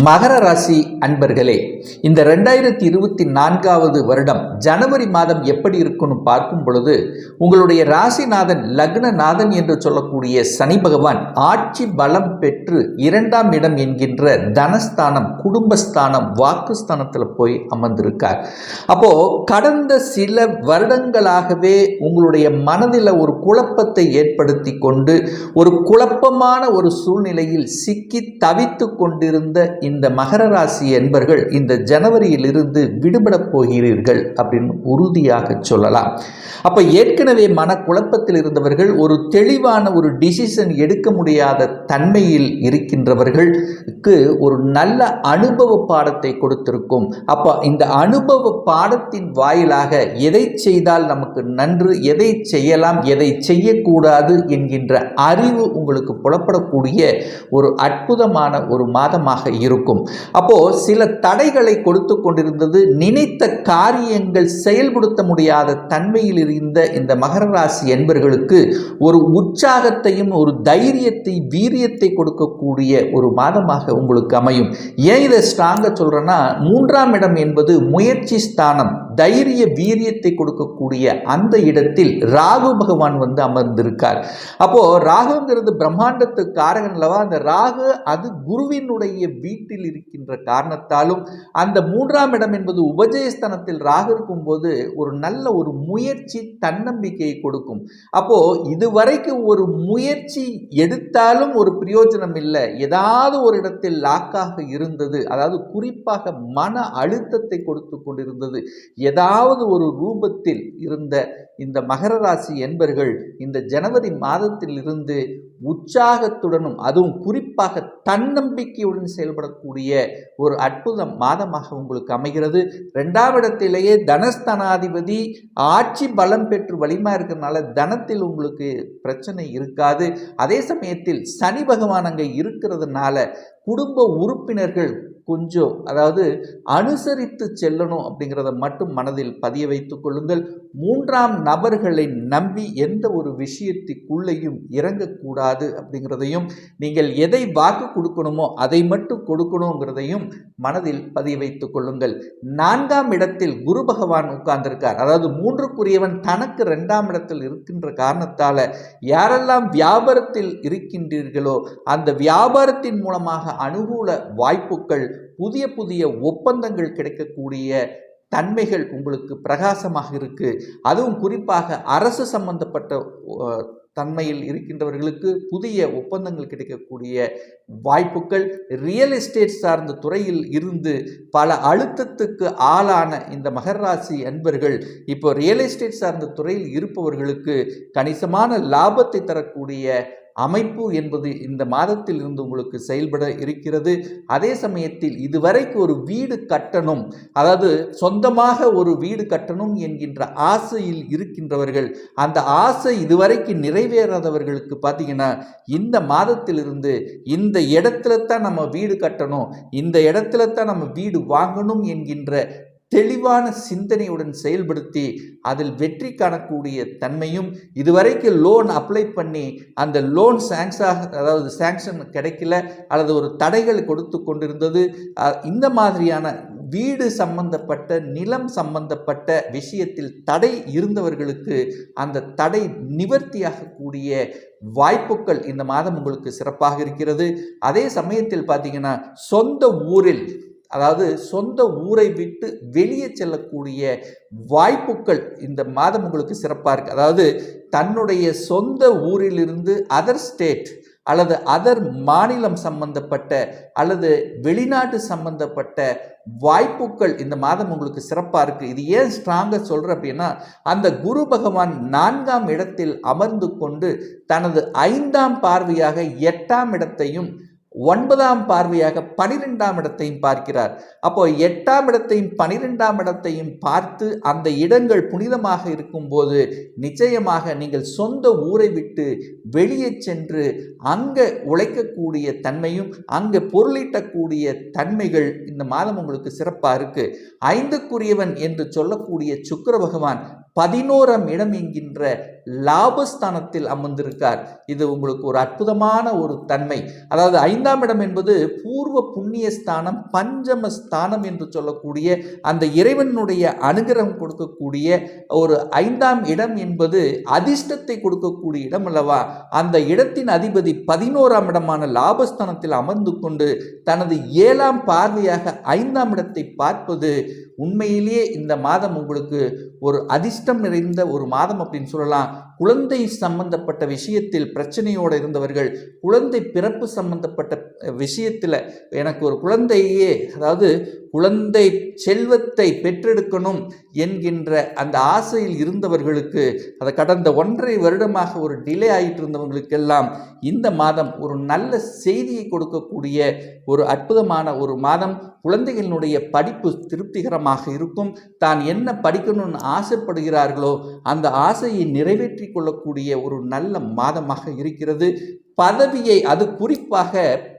மகர ராசி அன்பர்களே இந்த ரெண்டாயிரத்தி இருபத்தி நான்காவது வருடம் ஜனவரி மாதம் எப்படி இருக்குன்னு பார்க்கும் பொழுது உங்களுடைய ராசிநாதன் லக்னநாதன் என்று சொல்லக்கூடிய சனி பகவான் ஆட்சி பலம் பெற்று இரண்டாம் இடம் என்கின்ற தனஸ்தானம் குடும்பஸ்தானம் வாக்குஸ்தானத்தில் போய் அமர்ந்திருக்கார். அப்போ கடந்த சில வருடங்களாகவே உங்களுடைய மனதில் ஒரு குழப்பத்தை ஏற்படுத்தி கொண்டு ஒரு குழப்பமான ஒரு சூழ்நிலையில் சிக்கி தவித்து கொண்டிருந்த இந்த மகர ராசி என்பர்கள் இந்த ஜனவரியிலிருந்து விடுபடப் போகிறீர்கள் அப்படின்னு உறுதியாக சொல்லலாம். அப்போ ஏற்கனவே மனக்குழப்பத்தில் இருந்தவர்கள் ஒரு தெளிவான ஒரு டிசிஷன் எடுக்க முடியாத தன்மையில் இருக்கின்றவர்களுக்கு ஒரு நல்ல அனுபவ பாடத்தை கொடுத்திருக்கும். அப்போ இந்த அனுபவ பாடத்தின் வாயிலாக எதை செய்தால் நமக்கு நன்று எதை செய்யலாம் எதை செய்யக்கூடாது என்கின்ற அறிவு உங்களுக்கு புலப்படக்கூடிய ஒரு அற்புதமான ஒரு மாதமாக இருக்கும் அப்போ சில தடைகளை கொடுத்து கொண்டிருந்தது நினைத்த காரியங்கள் செயல்படுத்த முடியாத தன்மையில் இருந்த இந்த மகர ராசி என்பர்களுக்கு ஒரு உற்சாகத்தையும் ஒரு தைரியத்தை வீரியத்தை கொடுக்கக்கூடிய ஒரு மாதமாக உங்களுக்கு அமையும். ஏன் இதை ஸ்ட்ராங்காக சொல்கிறேன்னா மூன்றாம் இடம் என்பது முயற்சி ஸ்தானம். தைரிய வீரியத்தை கொடுக்கக்கூடிய அந்த இடத்தில் ராகு பகவான் வந்து அமர்ந்திருக்கார். அப்போ ராகுங்கிறது பிரம்மாண்டத்து காரகன் அல்லவா? அந்த ராகு அது குருவினுடைய வீட்டில் இருக்கின்ற காரணத்தாலும் அந்த மூன்றாம் இடம் என்பது உபஜயஸ்தனத்தில் ராகு இருக்கும்போது ஒரு நல்ல ஒரு முயற்சி தன்னம்பிக்கையை கொடுக்கும். அப்போ இதுவரைக்கும் ஒரு முயற்சி எடுத்தாலும் ஒரு பிரயோஜனம் இல்லை. ஏதாவது ஒரு இடத்தில் லாக்காக இருந்தது அதாவது குறிப்பாக மன அழுத்தத்தை கொடுத்து கொண்டிருந்தது ஏதாவது ஒரு ரூபத்தில் இருந்த இந்த மகர ராசி என்பர்கள் இந்த ஜனவரி மாதத்தில் இருந்து உற்சாகத்துடனும் அதுவும் குறிப்பாக தன்னம்பிக்கையுடன் செயல்படக்கூடிய ஒரு அற்புத மாதமாக உங்களுக்கு அமைகிறது. ரெண்டாம் இடத்திலேயே தனஸ்தனாதிபதி ஆட்சி பலம் பெற்று வலிமா இருக்கிறதுனால தனத்தில் உங்களுக்கு பிரச்சனை இருக்காது. அதே சமயத்தில் சனி பகவான் அங்கே இருக்கிறதுனால குடும்ப உறுப்பினர்கள் கொஞ்சம் அதாவது அனுசரித்து செல்லணும் அப்படிங்கிறத மட்டும் மனதில் பதிய வைத்துக் கொள்ளுங்கள். மூன்றாம் நபர்களை நம்பி எந்த ஒரு விஷயத்துக்குள்ளேயும் இறங்கக்கூடாது அப்படிங்கிறதையும் நீங்கள் எதை வாக்கு கொடுக்கணுமோ அதை மட்டும் கொடுக்கணுங்கிறதையும் மனதில் பதிய வைத்துக் கொள்ளுங்கள். நான்காம் இடத்தில் குரு பகவான் உட்கார்ந்திருக்கார். அதாவது மூன்றுக்குரியவன் தனக்கு ரெண்டாம் இடத்தில் இருக்கின்ற காரணத்தால் யாரெல்லாம் வியாபாரத்தில் இருக்கின்றீர்களோ அந்த வியாபாரத்தின் மூலமாக அனுகூல வாய்ப்புகள் புதிய புதிய ஒப்பந்தங்கள் கிடைக்கக்கூடிய தன்மைகள் உங்களுக்கு பிரகாசமாக இருக்குது அதுவும் குறிப்பாக அரசு சம்பந்தப்பட்ட தன்மையில் இருக்கின்றவர்களுக்கு புதிய ஒப்பந்தங்கள் கிடைக்கக்கூடிய வாய்ப்புகள். ரியல் எஸ்டேட் சார்ந்த துறையில் இருந்து பல அழுத்தத்துக்கு ஆளான இந்த மகர ராசி அன்பர்கள் இப்போ ரியல் எஸ்டேட் சார்ந்த துறையில் இருப்பவர்களுக்கு கணிசமான லாபத்தை தரக்கூடிய அமைப்பு என்பது இந்த மாதத்தில் இருந்து உங்களுக்கு செயல்பட இருக்கிறது. அதே சமயத்தில் இதுவரைக்கு ஒரு வீடு கட்டணும் அதாவது சொந்தமாக ஒரு வீடு கட்டணும் என்கின்ற ஆசையில் இருக்கின்றவர்கள் அந்த ஆசை இதுவரைக்கு நிறைவேறாதவர்களுக்கு பார்த்தீங்கன்னா இந்த மாதத்திலிருந்து இந்த இடத்துல தான் நம்ம வீடு கட்டணும் இந்த இடத்துல தான் நம்ம வீடு வாங்கணும் என்கின்ற தெளிவான சிந்தனையுடன் செயல்படுத்தி அதில் வெற்றி காணக்கூடிய தன்மையும் இதுவரைக்கும் லோன் அப்ளை பண்ணி அந்த லோன் சாங்ஸாக அதாவது சாங்ஷன் கிடைக்கல அல்லது ஒரு தடைகள் கொடுத்து கொண்டிருந்தது இந்த மாதிரியான வீடு சம்பந்தப்பட்ட நிலம் சம்பந்தப்பட்ட விஷயத்தில் தடை இருந்தவர்களுக்கு அந்த தடை நிவர்த்தியாகக்கூடிய வாய்ப்புகள் இந்த மாதம் உங்களுக்கு சிறப்பாக இருக்கிறது. அதே சமயத்தில் பார்த்தீங்கன்னா சொந்த ஊரில் அதாவது சொந்த ஊரை விட்டு வெளியே செல்லக்கூடிய வாய்ப்புகள் இந்த மாதம் உங்களுக்கு சிறப்பாக இருக்குது அதாவது தன்னுடைய சொந்த ஊரிலிருந்து அதர் ஸ்டேட் அல்லது அதர் மாநிலம் சம்பந்தப்பட்ட அல்லது வெளிநாட்டு சம்பந்தப்பட்ட வாய்ப்புகள் இந்த மாதம் உங்களுக்கு சிறப்பாக இருக்குது இது ஏன் ஸ்ட்ராங்காக சொல்கிற அப்படின்னா அந்த குரு பகவான் நான்காம் இடத்தில் அமர்ந்து கொண்டு தனது ஐந்தாம் பார்வையாக எட்டாம் இடத்தையும் ஒன்பதாம் பார்வையாக பனிரெண்டாம் இடத்தையும் பார்க்கிறார். அப்போ எட்டாம் இடத்தையும் பனிரெண்டாம் இடத்தையும் பார்த்து அந்த இடங்கள் புனிதமாக இருக்கும்போது நிச்சயமாக நீங்கள் சொந்த ஊரை விட்டு வெளியே சென்று அங்கே உழைக்கக்கூடிய தன்மையும் அங்கே பொருளீட்டக்கூடிய தன்மைகள் இந்த மாதம் உங்களுக்கு சிறப்பாக இருக்கு. ஐந்துக்குரியவன் என்று சொல்லக்கூடிய சுக்கர பகவான் பதினோராம் இடம் என்கின்ற லாபஸ்தானத்தில் அமர்ந்திருக்கார். இது உங்களுக்கு ஒரு அற்புதமான ஒரு தன்மை. அதாவது ஐந்தாம் இடம் என்பது பூர்வ புண்ணிய ஸ்தானம் பஞ்சம ஸ்தானம் என்று சொல்லக்கூடிய அந்த இறைவனுடைய அனுகிரகம் கொடுக்கக்கூடிய ஒரு ஐந்தாம் இடம் என்பது அதிர்ஷ்டத்தை கொடுக்கக்கூடிய இடம் அல்லவா? அந்த இடத்தின் அதிபதி பதினோராம் இடமான லாபஸ்தானத்தில் அமர்ந்து கொண்டு தனது ஏழாம் பார்வையாக ஐந்தாம் இடத்தை பார்ப்பது உண்மையிலேயே இந்த மாதம் உங்களுக்கு ஒரு அதிர்ஷ்டம் நிறைந்த ஒரு மாதம் அப்படின்னு சொல்லலாம். குழந்தை சம்பந்தப்பட்ட விஷயத்தில் பிரச்சனையோடு இருந்தவர்கள் குழந்தை பிறப்பு சம்பந்தப்பட்ட விஷயத்தில் எனக்கு ஒரு குழந்தையே அதாவது குழந்தை செல்வத்தை பெற்றெடுக்கணும் என்கின்ற அந்த ஆசையில் இருந்தவர்களுக்கு அதை கடந்த ஒன்றரை வருடமாக ஒரு டிலே ஆகிட்டு இருந்தவங்களுக்கெல்லாம் இந்த மாதம் ஒரு நல்ல செய்தியை கொடுக்கக்கூடிய ஒரு அற்புதமான ஒரு மாதம். குழந்தைகளினுடைய படிப்பு திருப்திகரமாக இருக்கும். தான் என்ன படிக்கணும்னு ஆசைப்படுகிறார்களோ அந்த ஆசையை நிறைவேற்றி கொள்ளக்கூடிய ஒரு நல்ல மாதமாக இருக்கிறது. பதவியை அது குறிப்பாக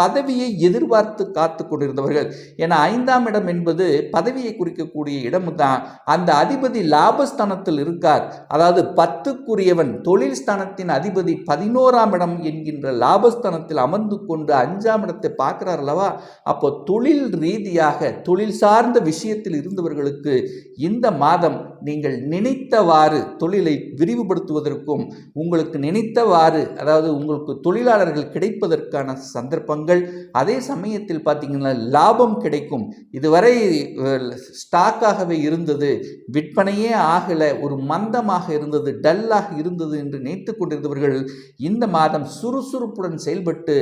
பதவியை எதிர்பார்த்து காத்து கொண்டிருந்தவர்கள். ஏன்னா ஐந்தாம் இடம் என்பது பதவியை குறிக்கக்கூடிய இடம் தான் அந்த அதிபதி லாபஸ்தானத்தில் இருக்கார். அதாவது பத்துக்குரியவன் தொழில் ஸ்தானத்தின் அதிபதி பதினோராம் இடம் என்கின்ற லாபஸ்தானத்தில் அமர்ந்து கொண்டு அஞ்சாம் இடத்தை பார்க்கிறார் அல்லவா? அப்போ தொழில் ரீதியாக தொழில் சார்ந்த விஷயத்தில் இருந்தவர்களுக்கு இந்த மாதம் நீங்கள் நினைத்தவாறு தொழிலை விரிவுபடுத்துவதற்கும் உங்களுக்கு நினைத்தவாறு அதாவது உங்களுக்கு தொழிலாளர்கள் கிடைப்பதற்கான சந்தர்ப்பங்கள் அதே சமயத்தில் பார்த்தீங்கன்னா லாபம் கிடைக்கும். இதுவரை ஸ்டாக்காகவே இருந்தது. விற்பனையே ஆகலை. ஒரு மந்தமாக இருந்தது. டல்லாக இருந்தது என்று நினைத்து கொண்டிருந்தவர்கள் இந்த மாதம் சுறுசுறுப்புடன் செயல்பட்டு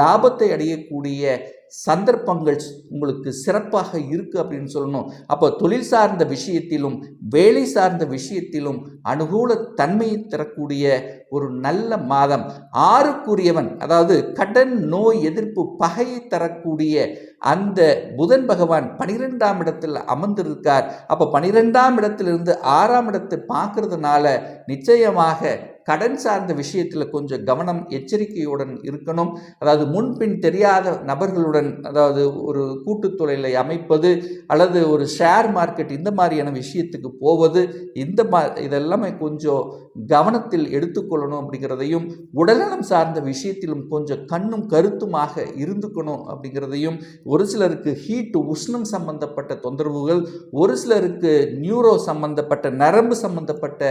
லாபத்தை அடையக்கூடிய சந்தர்ப்பங்கள் உங்களுக்கு சிறப்பாக இருக்குது அப்படின்னு சொல்லணும். அப்போ தொழில் சார்ந்த விஷயத்திலும் வேலை சார்ந்த விஷயத்திலும் அனுகூல தன்மையை தரக்கூடிய ஒரு நல்ல மாதம். ஆறுக்குரியவன் அதாவது கடன் நோய் எதிர்ப்பு பகையை தரக்கூடிய அந்த புதன் பகவான் பனிரெண்டாம் இடத்தில் அமர்ந்திருக்கார். அப்போ பனிரெண்டாம் இடத்திலிருந்து ஆறாம் இடத்தை பார்க்கறதுனால நிச்சயமாக கடன் சார்ந்த விஷயத்தில் கொஞ்சம் கவனம் எச்சரிக்கையுடன் இருக்கணும். அதாவது முன்பின் தெரியாத நபர்களுடன் அதாவது ஒரு கூட்டு தொழிலை அமைப்பது அல்லது ஒரு ஷேர் மார்க்கெட் இந்த மாதிரியான விஷயத்துக்கு போவது இந்த மா இதெல்லாமே கொஞ்சம் கவனத்தில் எடுத்துக்கொள்ளணும் அப்படிங்கிறதையும் உடல்நலம் சார்ந்த விஷயத்திலும் கொஞ்சம் கண்ணும் கருத்துமாக இருந்துக்கணும் அப்படிங்கிறதையும் ஒரு சிலருக்கு ஹீட் உஷ்ணம் சம்பந்தப்பட்ட தொந்தரவுகள் ஒரு சிலருக்கு நியூரோ சம்பந்தப்பட்ட நரம்பு சம்பந்தப்பட்ட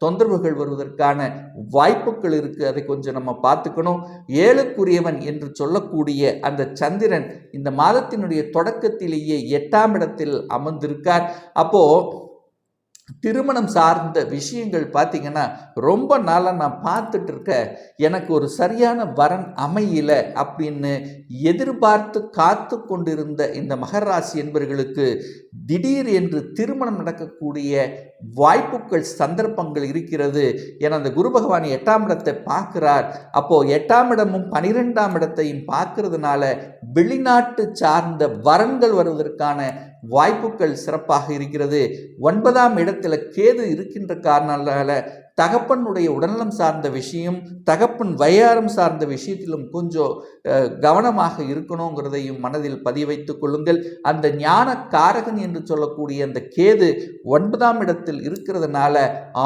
தொந்தரவுகள் வருவதற்கான வாய்ப்புகள் இருக்குது அதை கொஞ்சம் நம்ம பார்த்துக்கணும். ஏழுக்குரியவன் என்று சொல்லக்கூடிய அந்த சந்திரன் இந்த மாதத்தினுடைய தொடக்கத்திலேயே எட்டாம் இடத்தில் அமர்ந்திருக்கார். அப்போது திருமணம் சார்ந்த விஷயங்கள் பார்த்திங்கன்னா ரொம்ப நாளாக நான் பார்த்துட்டு இருக்க எனக்கு ஒரு சரியான வரன் அமையல அப்படின்னு எதிர்பார்த்து காத்து கொண்டிருந்த இந்த மகராசி என்பவர்களுக்கு திடீர் என்று திருமணம் நடக்கக்கூடிய வாய்ப்புகள் சந்தர்ப்பங்கள் இருக்கிறது என அந்த குரு பகவான் எட்டாம் இடத்தை பார்க்கிறார். அப்போது எட்டாம் இடமும் பனிரெண்டாம் இடத்தையும் பார்க்கறதுனால வெளிநாட்டு சார்ந்த வரன்கள் வருவதற்கான வாய்ப்புகள் சிறப்பாக இருக்கிறது. ஒன்பதாம் இடத்துல கேது இருக்கின்ற காரணால தகப்பனுடைய உடல்நலம் சார்ந்த விஷயம் தகப்பன் வயாரம் சார்ந்த விஷயத்திலும் கொஞ்சம் கவனமாக இருக்கணுங்கிறதையும் மனதில் பதிய கொள்ளுங்கள். அந்த ஞான காரகன் என்று சொல்லக்கூடிய அந்த கேது ஒன்பதாம் இடத்தில் இருக்கிறதுனால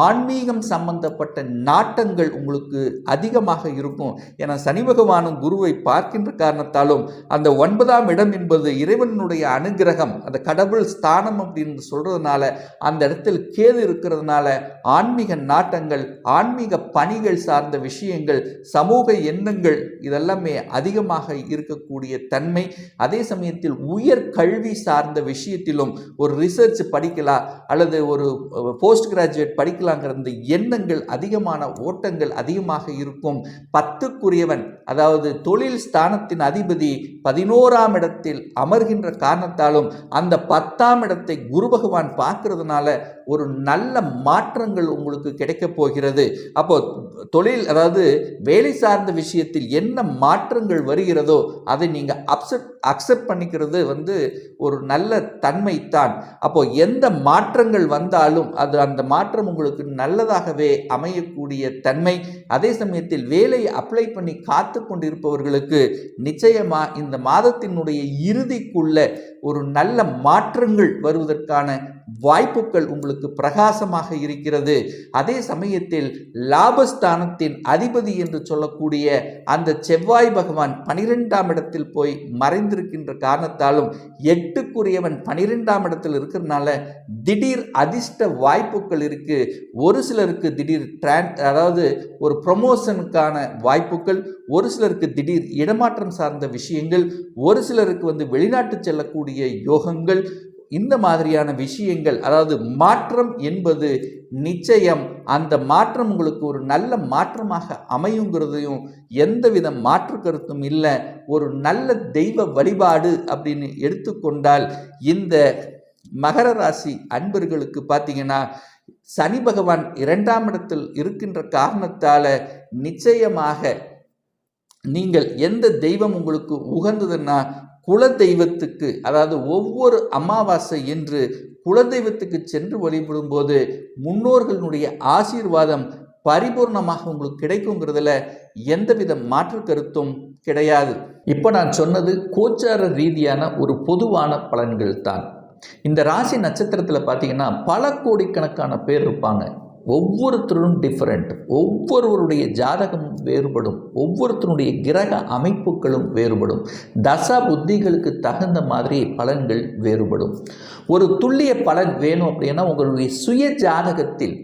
ஆன்மீகம் சம்பந்தப்பட்ட நாட்டங்கள் உங்களுக்கு அதிகமாக இருக்கும். என சனி பகவானும் குருவை பார்க்கின்ற காரணத்தாலும் அந்த ஒன்பதாம் இடம் என்பது இறைவனுடைய அனுகிரகம் அந்த கடவுள் ஸ்தானம் அப்படின்னு சொல்றதுனால அந்த இடத்தில் கேது இருக்கிறதுனால ஆன்மீக நாட்டங்கள் எண்ணங்கள் ஆன்மீக பணிகள் சார்ந்த விஷயங்கள் சமூக எண்ணங்கள் இதெல்லாமே அதிகமாக இருக்கக்கூடிய தன்மை. அதே சமயத்தில் உயர் கல்வி சார்ந்த விஷயத்திலும் ஒரு ரிசர்ச் படிக்கலாம் அல்லது ஒரு போஸ்ட் கிராஜுவேட் படிக்கலாங்கிற இந்த எண்ணங்கள் அதிகமான ஓட்டங்கள் அதிகமாக இருக்கும். பத்துக்குரியவன் அதாவது தொழில் ஸ்தானத்தின் அதிபதி பதினோராம் இடத்தில் அமர்கின்ற காரணத்தாலும் அந்த பத்தாம் இடத்தை குரு பகவான் பார்க்கறதுனால ஒரு நல்ல மாற்றங்கள் உங்களுக்கு கிடைக்க போகிறது. அப்போ தொழில் அதாவது வேலை சார்ந்த விஷயத்தில் என்ன மாற்றங்கள் வருகிறதோ அதை நீங்கள் அப்செப்ட் அக்செப்ட் பண்ணிக்கிறது வந்து ஒரு நல்ல தன்மை தான் அப்போ எந்த மாற்றங்கள் வந்தாலும் அது அந்த மாற்றம் உங்களுக்கு நல்லதாகவே அமையக்கூடிய தன்மை. அதே சமயத்தில் வேலையை அப்ளை பண்ணி காத்து கொண்டிருப்பவர்களுக்கு நிச்சயமாக இந்த மாதத்தினுடைய இறுதிக்குள்ள ஒரு நல்ல மாற்றங்கள் வருவதற்கான வாய்ப்புகள் உங்களுக்கு பிரகாசமாக இருக்கிறது. அதே சமயத்தில் லாபஸ்தானத்தின் அதிபதி என்று சொல்லக்கூடிய அந்த செவ்வாய் பகவான் பனிரெண்டாம் இடத்தில் போய் மறைந்திருக்கின்ற காரணத்தாலும் எட்டுக்குரியவன் பனிரெண்டாம் இடத்தில் இருக்கிறதுனால திடீர் அதிர்ஷ்ட வாய்ப்புகள் இருக்கு. ஒரு சிலருக்கு திடீர் டிரான் அதாவது ஒரு ப்ரொமோஷனுக்கான வாய்ப்புகள் ஒரு சிலருக்கு திடீர் இடமாற்றம் சார்ந்த விஷயங்கள் ஒரு சிலருக்கு வந்து வெளிநாட்டு செல்லக்கூடிய யோகங்கள் இந்த மாதிரியான விஷயங்கள் அதாவது மாற்றம் என்பது நிச்சயம். அந்த மாற்றம் உங்களுக்கு ஒரு நல்ல மாற்றமாக அமையுங்கிறதையும் எந்தவித மாற்று கருத்தும் இல்லை. ஒரு நல்ல தெய்வ வழிபாடு அப்படின்னு எடுத்துக்கொண்டால் இந்த மகர ராசி அன்பர்களுக்கு பார்த்தீங்கன்னா சனி பகவான் இரண்டாம் இடத்தில் இருக்கின்ற காரணத்தால் நிச்சயமாக நீங்கள் எந்த தெய்வம் உங்களுக்கு உகந்ததுன்னா குல தெய்வத்துக்கு அதாவது ஒவ்வொரு அமாவாசை என்று குலதெய்வத்துக்கு சென்று வழிபடும் போது முன்னோர்களுடைய ஆசீர்வாதம் பரிபூர்ணமாக உங்களுக்கு கிடைக்குங்கிறதுல எந்தவித மாற்று கருத்தும் கிடையாது. இப்போ நான் சொன்னது கோச்சார ரீதியான ஒரு பொதுவான பலன்கள் தான் இந்த ராசி நட்சத்திரத்தில் பார்த்தீங்கன்னா பல கோடிக்கணக்கான பேர் இருப்பாங்க. ஒவ்வொருத்தரும் டிஃப்ரெண்ட் ஒவ்வொருவருடைய ஜாதகம் வேறுபடும். ஒவ்வொருத்தருடைய கிரக அமைப்புகளும் வேறுபடும். தசா புத்திகளுக்கு தகுந்த மாதிரி பலன்கள் வேறுபடும். ஒரு துல்லிய பலன் வேணும் அப்படின்னா உங்களுடைய சுய ஜாதகத்தில்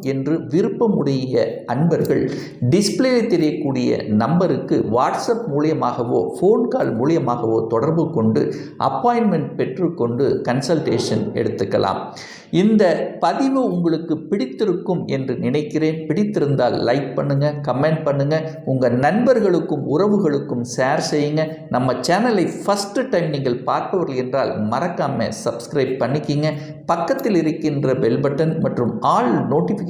என்று விருப்பமுடைய அன்பர்கள் டிஸ்பிளேயில் தெரியக்கூடிய நம்பருக்கு வாட்ஸ்அப் மூலியமாகவோ ஃபோன் கால் மூலியமாகவோ தொடர்பு கொண்டு அப்பாயின்மெண்ட் பெற்றுக்கொண்டு கன்சல்டேஷன் எடுத்துக்கலாம். இந்த பதிவு உங்களுக்கு பிடித்திருக்கும் என்று நினைக்கிறேன். பிடித்திருந்தால் லைக் பண்ணுங்கள் கமெண்ட் பண்ணுங்கள் உங்கள் நண்பர்களுக்கும் உறவுகளுக்கும் ஷேர் செய்யுங்க. நம்ம சேனலை ஃபஸ்ட்டு டைம் நீங்கள் பார்ப்பவர்கள் என்றால் மறக்காமல் சப்ஸ்கிரைப் பண்ணிக்கிங்க. பக்கத்தில் இருக்கின்ற பெல் பட்டன் மற்றும் ஆல் நோட்டிஃபிகேஷன்